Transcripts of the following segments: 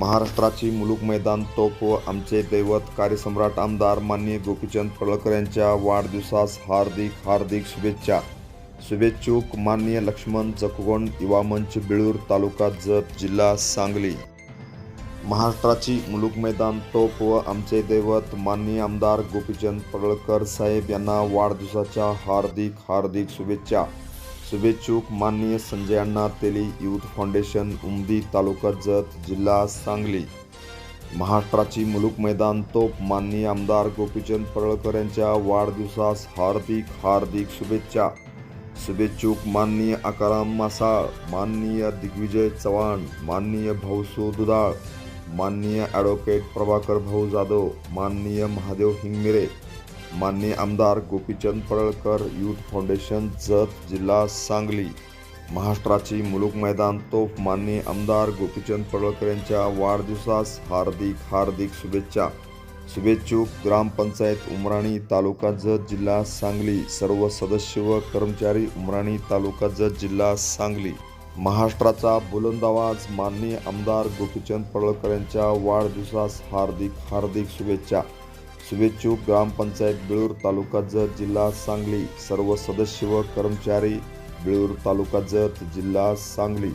महाराष्ट्राची मुलुक मैदान तोफ व आमचे दैवत कार्यसम्राट आमदार माननीय गोपीचंद पळकर यांच्या वाढदिवसास हार्दिक हार्दिक शुभेच्छा. शुभेच्छुक माननीय लक्ष्मण जखगोंड युवा मंच बिळूर तालुका जत जिल्हा सांगली. महाराष्ट्राची मुलुक मैदान तोप व आमचे दैवत माननीय आमदार गोपीचंद पडळकर साहेब यांना वाढदिवसाच्या हार्दिक हार्दिक शुभेच्छा. शुभेच्छुक माननीय संजय अण्णा तेली युथ फाउंडेशन उमदी तालुका जत जिल्हा सांगली. महाराष्ट्राची मुलूक मैदान तोप माननीय आमदार गोपीचंद पडळकर यांच्या वाढदिवसास हार्दिक हार्दिक शुभेच्छा. शुभेच्छुक माननीय आकाराम मासाळ माननीय दिग्विजय चव्हाण माननीय भाऊसू दुधाळ माननीय ॲडव्होकेट प्रभाकर भाऊ जाधव माननीय महादेव हिंगमिरे माननीय आमदार गोपीचंद पडळकर यूथ फाउंडेशन जत जिल्हा सांगली. महाराष्ट्राची मुलुक मैदान तोफ माननीय आमदार गोपीचंद पडळकर यांच्या वाढदिवसास हार्दिक हार्दिक शुभेच्छा. शुभेच्छुक ग्रामपंचायत उमराणी तालुका जत जिल्हा सांगली. सर्व सदस्य व कर्मचारी उमराणी तालुका जत जिल्हा सांगली. महाराष्ट्राचा बुलंदावाज माननीय आमदार गोपीचंद पडळकर यांच्या वाढदिवसास हार्दिक हार्दिक शुभेच्छा. शुभेच्छुक ग्रामपंचायत बिळूर तालुका जत जिल्हा सांगली. सर्व सदस्य व कर्मचारी बिळूर तालुका जत जिल्हा सांगली.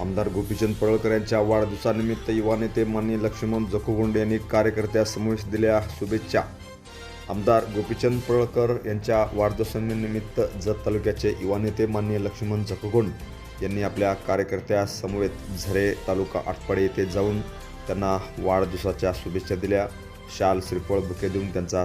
आमदार गोपीचंद पडळकर यांच्या वाढदिवसानिमित्त युवा नेते माननीय लक्ष्मण जखुगुंड यांनी कार्यकर्त्या समोर दिल्या शुभेच्छा. आमदार गोपीचंद पडळकर यांच्या वाढदिवसानिमित्त जत तालुक्याचे युवा नेते माननीय लक्ष्मण जखगुंड यांनी आपल्या कार्यकर्त्यासमवेत झरे तालुका आटपाडी येथे जाऊन त्यांना वाढदिवसाच्या शुभेच्छा दिल्या. शाल श्रीफळ बुके देऊन त्यांचा